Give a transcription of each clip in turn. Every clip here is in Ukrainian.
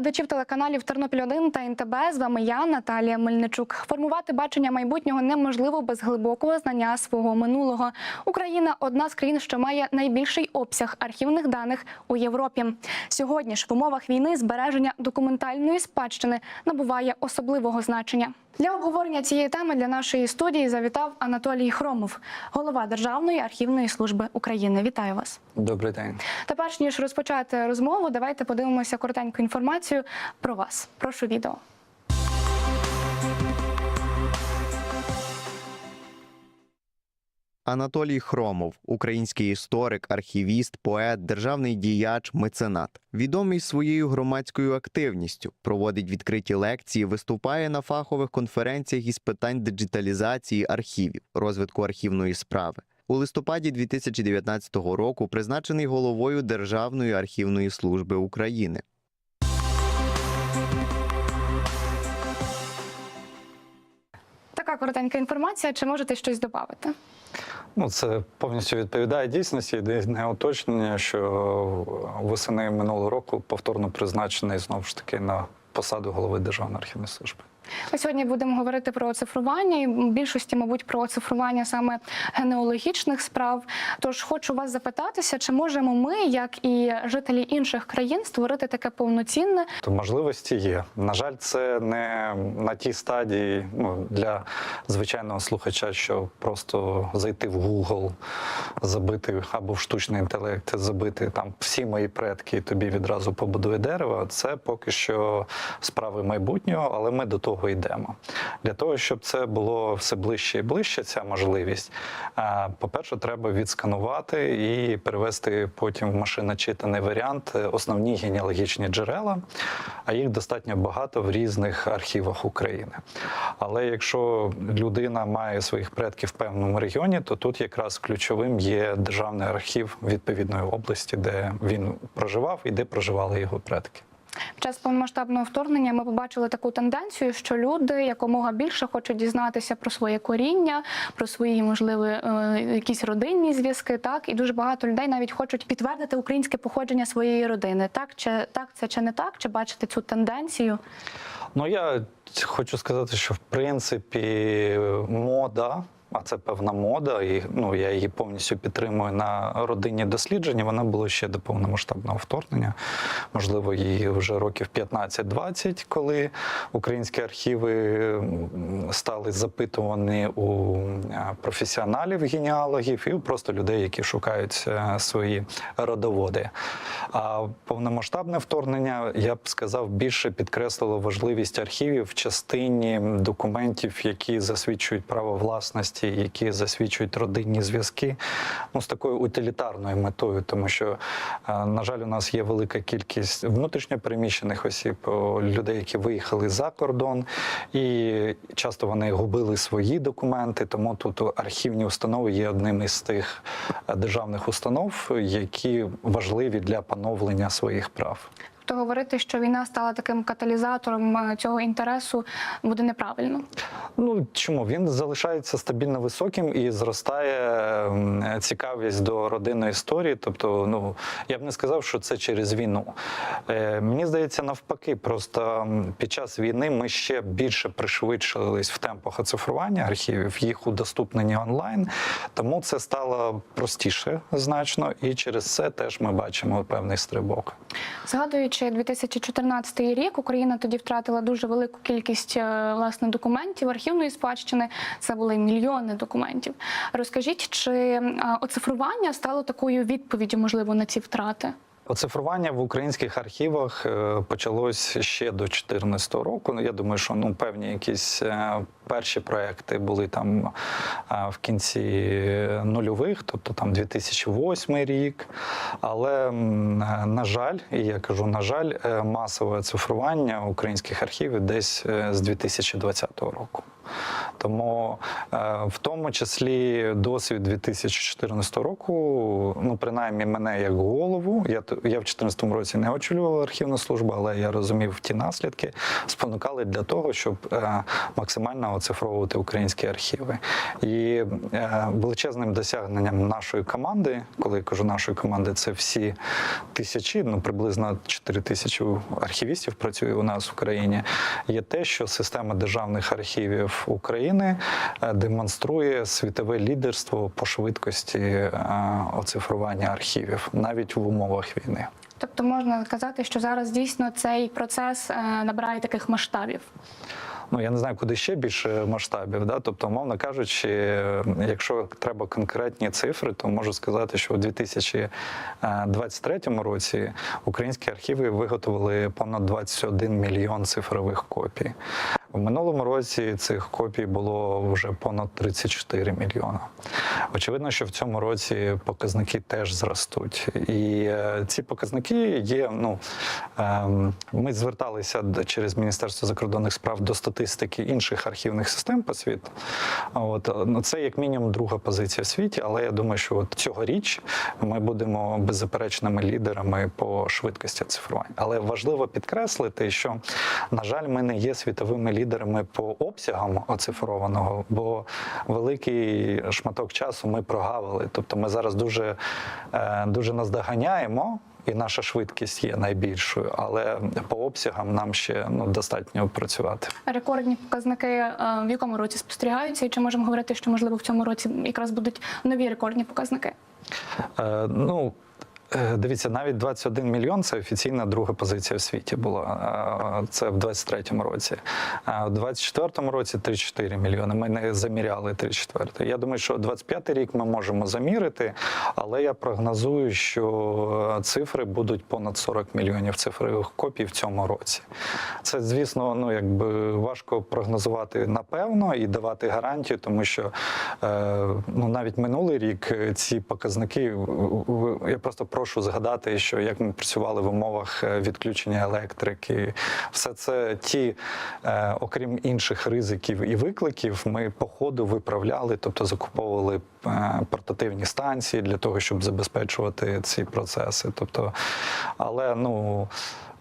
глядачів телеканалів Тернопіль 1 та НТБ. З вами я, Наталія Мельничук. Формувати бачення майбутнього неможливо без глибокого знання свого минулого. Україна одна з країн, що має найбільший обсяг архівних даних у Європі. Сьогодні ж в умовах війни збереження документальної спадщини набуває особливого значення. Для обговорення цієї теми для нашої студії завітав Анатолій Хромов, голова Державної архівної служби України. Вітаю вас. Добрий день. Та перш ніж розпочати розмову, давайте подивимося коротеньку інформацію про вас. Прошу відео. Анатолій Хромов, український історик, архівіст, поет, державний діяч, меценат. Відомий своєю громадською активністю, проводить відкриті лекції, виступає на фахових конференціях із питань диджиталізації архівів, розвитку архівної справи. У листопаді 2019 року призначений головою Державної архівної служби України. Така коротенька інформація. Чи можете щось додати? Ну, це повністю відповідає дійсності. Єдине уточнення, що восени минулого року повторно призначений знову ж таки на посаду голови Державної архівної служби. Ми сьогодні будемо говорити про оцифрування і в більшості, мабуть, про оцифрування саме генеалогічних справ. Тож хочу вас запитатися, чи можемо ми, як і жителі інших країн, створити таке повноцінне То можливості є. На жаль, це не на тій стадії ну, для звичайного слухача, що просто зайти в Google, забити або в штучний інтелект, забити там всі мої предки, і тобі відразу побудує дерево. Це поки що справи майбутнього, але ми до того йдемо. Для того, щоб це було все ближче і ближче, ця можливість. е, По-перше, треба відсканувати і перевести потім в машиночитаний варіант е, основні генеалогічні джерела, а їх достатньо багато в різних архівах України. Але якщо людина має своїх предків в певному регіоні, то тут якраз ключовим є державний архів відповідної області, де він проживав і де проживали його предки. Час повномасштабного вторгнення ми побачили таку тенденцію, що люди якомога більше хочуть дізнатися про своє коріння, про свої можливі е, якісь родинні зв'язки. Так і дуже багато людей навіть хочуть підтвердити українське походження своєї родини. Так чи так це чи не так? Чи бачите цю тенденцію? Ну я хочу сказати, що в принципі мода. А це певна мода, і ну я її повністю підтримую на родинні дослідження. Вона була ще до повномасштабного вторгнення. Можливо, її вже років 15-20, коли українські архіви стали запитувані у е, професіоналів, генеалогів і просто людей, які шукають е, свої родоводи. А повномасштабне вторгнення, я б сказав, більше підкреслило важливість архівів в частині документів, які засвідчують право власності, які засвідчують родинні зв'язки, ну з такою утилітарною метою, тому що, е, на жаль, у нас є велика кількість внутрішньопереміщених осіб, людей, які виїхали за кордон, і часто вони губили свої документи. Тому тут архівні установи є одним із тих е, державних установ, які важливі для поновлення своїх прав. То говорити, що війна стала таким каталізатором е, цього інтересу, буде неправильно. Ну чому він залишається стабільно високим і зростає цікавість до родинної історії. Тобто, ну я б не сказав, що це через війну. Е, мені здається, навпаки, просто під час війни ми ще більше пришвидшились в темпах оцифрування архівів, їх удоступнення онлайн. Тому це стало простіше значно, і через це теж ми бачимо певний стрибок. Згадуючи 2014 рік, Україна тоді втратила дуже велику кількість е, власне документів архівної спадщини. Це були мільйони документів. Розкажіть, чи е, оцифрування стало такою відповіддю, можливо, на ці втрати? Оцифрування в українських архівах е, почалось ще до 2014 року. Ну, я думаю, що ну певні якісь е, перші проекти були там е, в кінці нульових, тобто там 2008 рік. Але на жаль, і я кажу, на жаль, масове оцифрування українських архівів десь з 2020 року. Тому е, в тому числі досвід 2014 року, ну принаймні мене як голову, я я в 2014 році не очолював архівну службу, але я розумів ті наслідки, спонукали для того, щоб е, максимально оцифровувати українські архіви. І е, величезним досягненням нашої команди, коли я кажу нашої команди, це всі тисячі, ну приблизно 4 тисячі архівістів працює у нас в Україні. Є те, що система державних архівів України е, демонструє світове лідерство по швидкості е, оцифрування архівів навіть в умовах війни. Тобто можна сказати, що зараз дійсно цей процес е, набирає таких масштабів. Ну я не знаю, куди ще більше масштабів. Да? Тобто, умовно кажучи, якщо треба конкретні цифри, то можу сказати, що у 2023 році українські архіви виготовили понад 21 мільйон цифрових копій. У минулому році цих копій було вже понад 34 мільйона. Очевидно, що в цьому році показники теж зростуть. І е, ці показники є. Ну ем, ми зверталися через Міністерство закордонних справ до статистики інших архівних систем по світу. От е, ну, це як мінімум друга позиція в світі, але я думаю, що от цьогоріч ми будемо беззаперечними лідерами по швидкості цифрування. Але важливо підкреслити, що на жаль, ми не є світовими лідерами по обсягам оцифрованого, бо великий шматок часу ми прогавили. Тобто ми зараз дуже, е, дуже наздоганяємо. І наша швидкість є найбільшою, але по обсягам нам ще ну достатньо працювати. Рекордні показники е, в якому році спостерігаються, і чи можемо говорити, що можливо в цьому році якраз будуть нові рекордні показники? Е, ну, дивіться, навіть 21 мільйон це офіційна друга позиція в світі була. Е, Це в 23-му році. А в 24-му році 34 мільйони. Ми не заміряли 34. Я думаю, що 25-й рік ми можемо замірити, але я прогнозую, що цифри будуть понад 40 мільйонів цифрових копій в цьому році. Це, звісно, ну якби важко прогнозувати напевно і давати гарантію, тому що е, ну навіть минулий рік е, ці показники я просто прошу згадати, що як ми працювали в умовах е, відключення електрики, все це ті, е, окрім інших ризиків і викликів, ми по ходу виправляли, тобто закуповували е, портативні станції для того, щоб забезпечувати ці процеси. Тобто, але ну.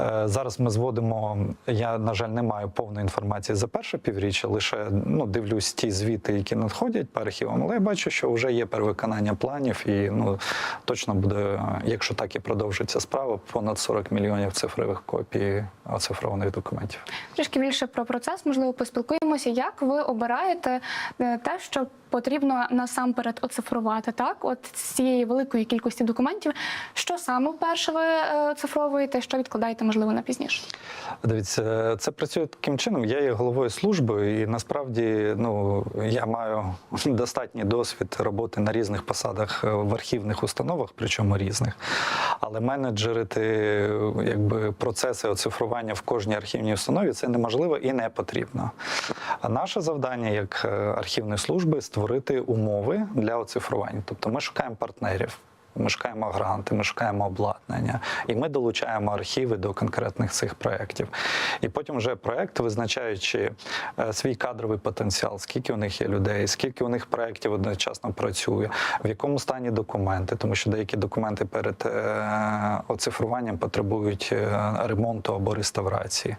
Е, Зараз ми зводимо. Я на жаль не маю повної інформації за перше півріччя. Лише ну дивлюсь ті звіти, які надходять по архівам. Але я бачу, що вже є перевиконання планів, і ну точно буде, якщо так і продовжиться справа, понад 40 мільйонів цифрових копій оцифрованих документів. Трішки більше про процес, можливо, поспілкуємося. Як ви обираєте е, те, що потрібно насамперед оцифрувати? Так, от з цієї великої кількості документів, що саме вперше ви е, оцифровуєте, що відкладаєте, можливо, на пізніше? Дивіться, це працює таким чином. Я є головою служби, і насправді ну я маю достатній досвід роботи на різних посадах е, в архівних установах, причому різних. Але менеджерити якби процеси оцифрування в кожній архівній установі це неможливо і не потрібно. А наше завдання як е, архівної служби створити умови для оцифрування. Тобто ми шукаємо партнерів. Ми шукаємо гранти, ми шукаємо обладнання, і ми долучаємо архіви до конкретних цих проєктів. І потім вже проєкт, визначаючи е, свій кадровий потенціал, скільки у них є людей, скільки у них проєктів одночасно працює, в якому стані документи, тому що деякі документи перед е, оцифруванням потребують е, ремонту або реставрації.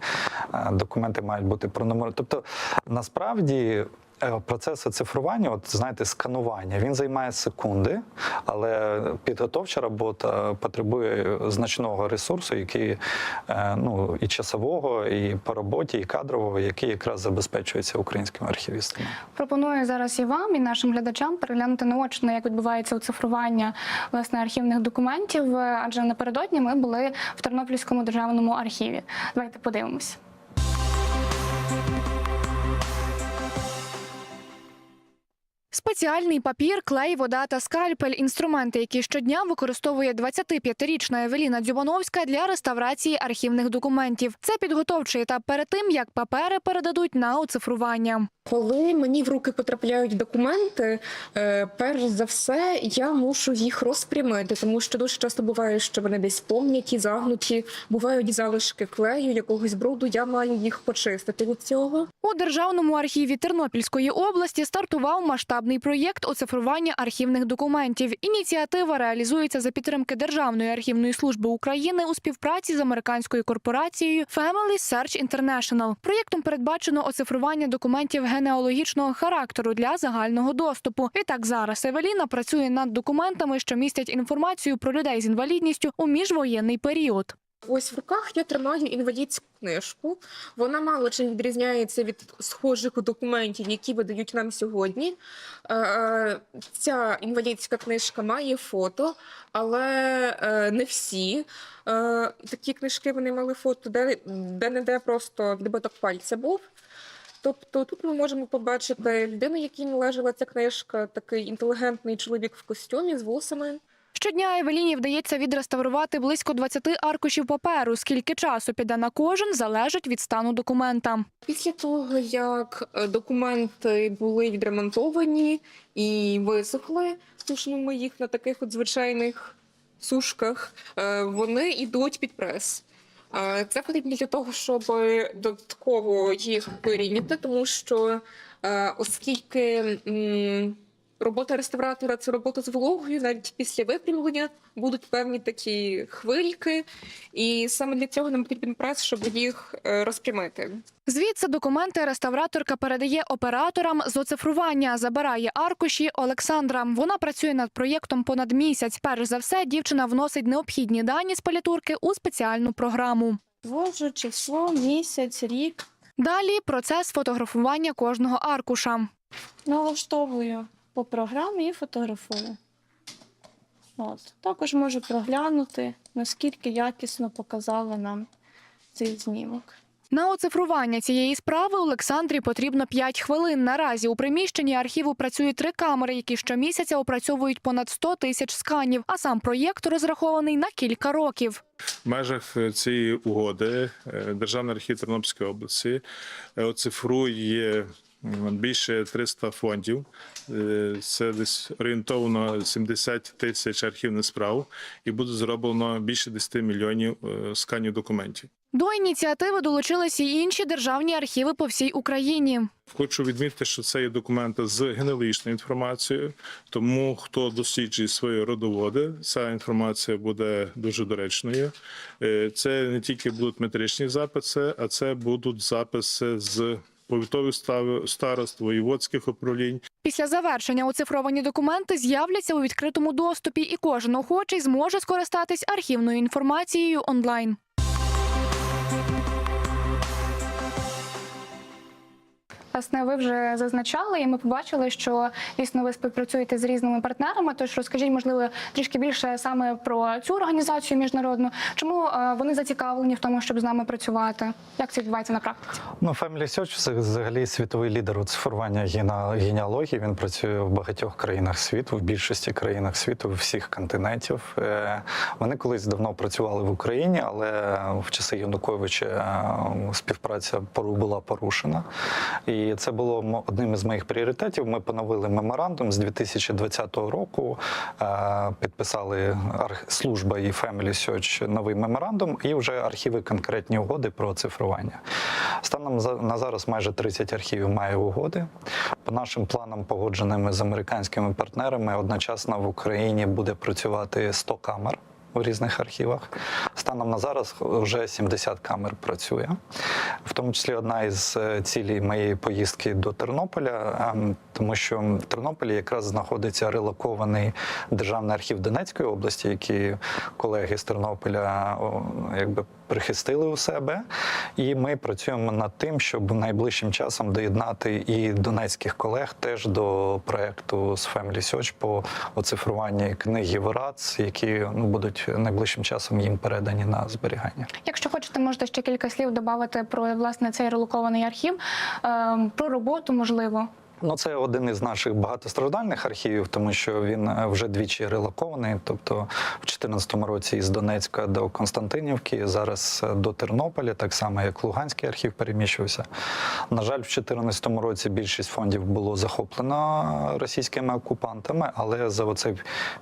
Документи мають бути пронумеровані. Тобто, насправді. Е, Процес оцифрування, от знаєте, сканування, він займає секунди, але підготовча робота потребує значного ресурсу, який е, ну і часового, і по роботі, і кадрового, який якраз забезпечується українськими архівістами. Пропоную зараз і вам, і нашим глядачам переглянути наочно, як відбувається оцифрування власне архівних документів. е, Адже напередодні ми були в Тернопільському державному архіві. Давайте подивимось. Спеціальний папір, клей, вода та скальпель інструменти, які щодня використовує 25-річна Евеліна Дзюбановська для реставрації архівних документів. Це підготовчий етап перед тим, як папери передадуть на оцифрування. Коли мені в руки потрапляють документи, е, перш за все я мушу їх розпрямити, тому що дуже часто буває, що вони десь пом'яті, загнуті, бувають залишки клею, якогось бруду. Я маю їх почистити від цього. У державному архіві Тернопільської області стартував масштабний проєкт оцифрування архівних документів. Ініціатива реалізується за підтримки Державної архівної служби України у співпраці з американською корпорацією Family Search International. Проєктом передбачено оцифрування документів генеалогічного характеру для загального доступу. Відтак зараз Евеліна працює над документами, що містять інформацію про людей з інвалідністю у міжвоєнний період. Ось в руках я тримаю інвалідську книжку. Вона мало чим відрізняється від схожих документів, які видають нам сьогодні. Е, Ця інвалідська книжка має фото, але е, не всі. Е, Такі книжки вони мали фото, де, де не де просто відбиток пальця був. Тобто тут ми можемо побачити людину, якій належала ця книжка, такий інтелігентний чоловік в костюмі з вусами. Щодня Евеліні вдається відреставрувати близько 20 аркушів паперу. Скільки часу піде на кожен, залежить від стану документа. Після того, як е, документи були відремонтовані і висохли, сушимо їх на таких от звичайних сушках, е, вони йдуть під прес. Е, Це потрібно для того, щоб додатково їх вирівняти, тому що оскільки робота реставратора це робота з вологою, навіть після випрямлення будуть певні такі хвильки, і саме для цього нам потрібен прес, щоб їх е, розпрямити. Звідси документи реставраторка передає операторам з оцифрування. Забирає аркуші Олександра. Вона працює над проєктом понад місяць. Перш за все, дівчина вносить необхідні дані з палітурки у спеціальну програму. Ввожу число, місяць, рік. Далі процес фотографування кожного аркуша. Налаштовую по програмі і фотографую. От. Також можу проглянути, наскільки якісно показали нам цей знімок. На оцифрування цієї справи Олександрі потрібно 5 хвилин. Наразі у приміщенні архіву працюють три камери, які щомісяця опрацьовують понад 100 тисяч сканів. А сам проєкт розрахований на кілька років. В межах е, цієї угоди е, Державний архів Тернопільської області е, оцифрує більше 300 фондів. Е, Це десь орієнтовно 70 тисяч архівних справ, і буде зроблено більше 10 мільйонів е, сканів документів. До ініціативи долучилися й інші державні архіви по всій Україні. Хочу відмітити, що це є документи з генеалогічною інформацією, тому хто досліджує свої родоводи, ця інформація буде дуже доречною. Е, Це не тільки будуть метричні записи, а це будуть записи з повітових старост, воєводських управлінь, Після завершення оцифровані документи з'являться у відкритому доступі, і кожен охочий зможе скористатись архівною інформацією онлайн. Власне, ви вже зазначали, і ми побачили, що дійсно ви співпрацюєте з різними партнерами. Тож розкажіть, можливо, трішки більше саме про цю організацію міжнародну. Чому е, вони зацікавлені в тому, щоб з нами працювати? Як це відбувається на практиці? Ну, Family Search – взагалі світовий лідер у цифрування генеалогії. Він працює в багатьох країнах світу, в більшості країнах світу, всіх континентів. Е, Вони колись давно працювали в Україні, але в часи Януковича е, співпраця була порушена. І це було одним із моїх пріоритетів. Ми поновили меморандум з 2020 року. е, Підписали служба і Family Search новий меморандум, і вже архіви конкретні угоди про цифрування. Станом на зараз майже 30 архівів має угоди. По нашим планам, погодженими з американськими партнерами, одночасно в Україні буде працювати 100 камер. У різних архівах станом на зараз вже 70 камер працює, в тому числі одна із е, цілей моєї поїздки до Тернополя, ем, тому що в Тернополі якраз знаходиться релокований державний архів Донецької області, які колеги з Тернополя якби прихистили у себе. І ми працюємо над тим, щоб найближчим часом доєднати і донецьких колег теж до проекту з Family Search по оцифруванні книги ВРАЦ, які ну будуть найближчим часом їм передані на зберігання. Якщо хочете, можете ще кілька слів додати про власне цей релокований архів, е, про роботу, можливо. Ну, це один із наших багатостраждальних архівів, тому що він е, вже двічі релокований. Тобто, в 2014 році із Донецька до Константинівки, зараз е, до Тернополя, так само як Луганський архів переміщувався. На жаль, в 2014 році більшість фондів було захоплено російськими окупантами, але за оцей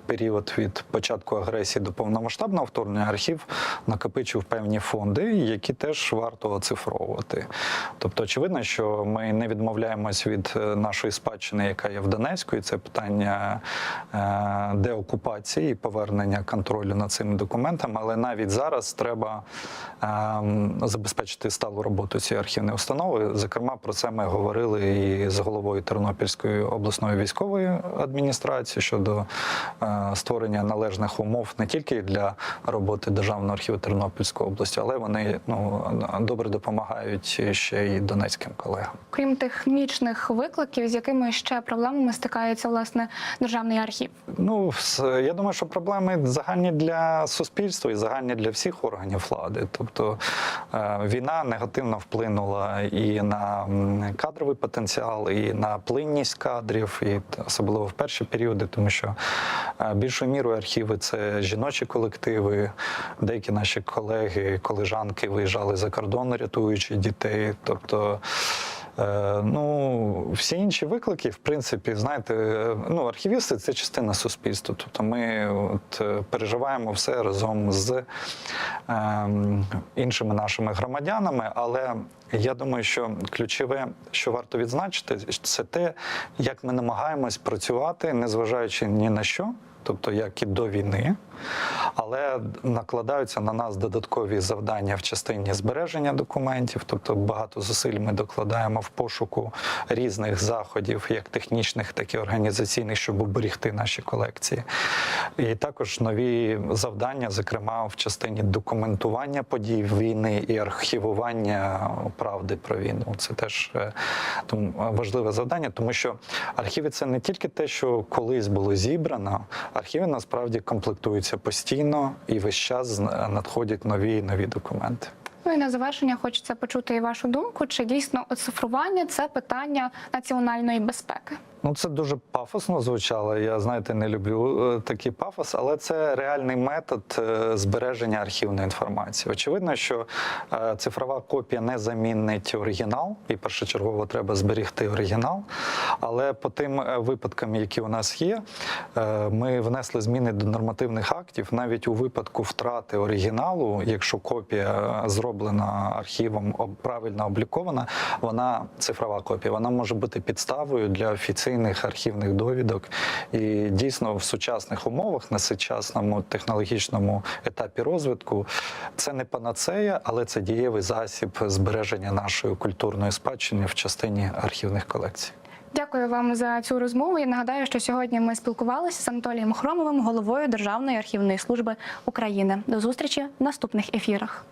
період від початку агресії до повномасштабного вторгнення архів накопичив певні фонди, які теж варто оцифровувати. Тобто, очевидно, що ми не відмовляємось від е, нашої спадщини, яка є в Донецьку, і це питання е, деокупації і повернення контролю над цими документами. Але навіть зараз треба ем, забезпечити сталу роботу цієї архівної установи. Зокрема, про це ми говорили і з головою Тернопільської обласної військової адміністрації щодо е, створення належних умов не тільки для роботи Державного архіву Тернопільської області, але вони ну добре допомагають ще й донецьким колегам. Крім технічних викликів, з якими ще проблемами стикається власне державний архів? Ну, я думаю, що проблеми загальні для суспільства і загальні для всіх органів влади. Тобто е, війна негативно вплинула і на кадровий потенціал, і на плинність кадрів, і особливо в перші періоди, тому що е, більшою мірою архіви це жіночі колективи. Деякі наші колеги, колежанки виїжджали за кордон, рятуючи дітей. Тобто. Е, Ну, всі інші виклики, в принципі, знаєте, е, ну, архівісти це частина суспільства. Тобто ми от, е, переживаємо все разом з ем, іншими нашими громадянами. Але я думаю, що ключове, що варто відзначити, це те, як ми намагаємось працювати, незважаючи ні на що. Тобто, як і до війни, але накладаються на нас додаткові завдання в частині збереження документів. Тобто багато зусиль ми докладаємо в пошуку різних заходів, як технічних, так і організаційних, щоб уберегти наші колекції. І також нові завдання, зокрема в частині документування подій війни і архівування правди про війну. Це теж е, важливе завдання, тому що архіви це не тільки те, що колись було зібрано. Архіви насправді комплектуються постійно і весь час надходять нові і нові документи. Ну і на завершення хочеться почути і вашу думку, чи дійсно оцифрування це питання національної безпеки? Ну, це дуже пафосно звучало. Я знаєте, не люблю е, такий пафос, але це реальний метод е, збереження архівної інформації. Очевидно, що е, цифрова копія не замінить оригінал, і першочергово треба зберігти оригінал. Але по тим випадкам, які у нас є, ми внесли зміни до нормативних актів. Навіть у випадку втрати оригіналу, якщо копія зроблена архівом, правильно облікована, вона цифрова копія, вона може бути підставою для офіційних архівних довідок. І дійсно в сучасних умовах, на сучасному технологічному етапі розвитку, це не панацея, але це дієвий засіб збереження нашої культурної спадщини в частині архівних колекцій. Дякую вам за цю розмову. Я нагадаю, що сьогодні ми спілкувалися з Анатолієм Хромовим, головою Державної архівної служби України. До зустрічі в наступних ефірах.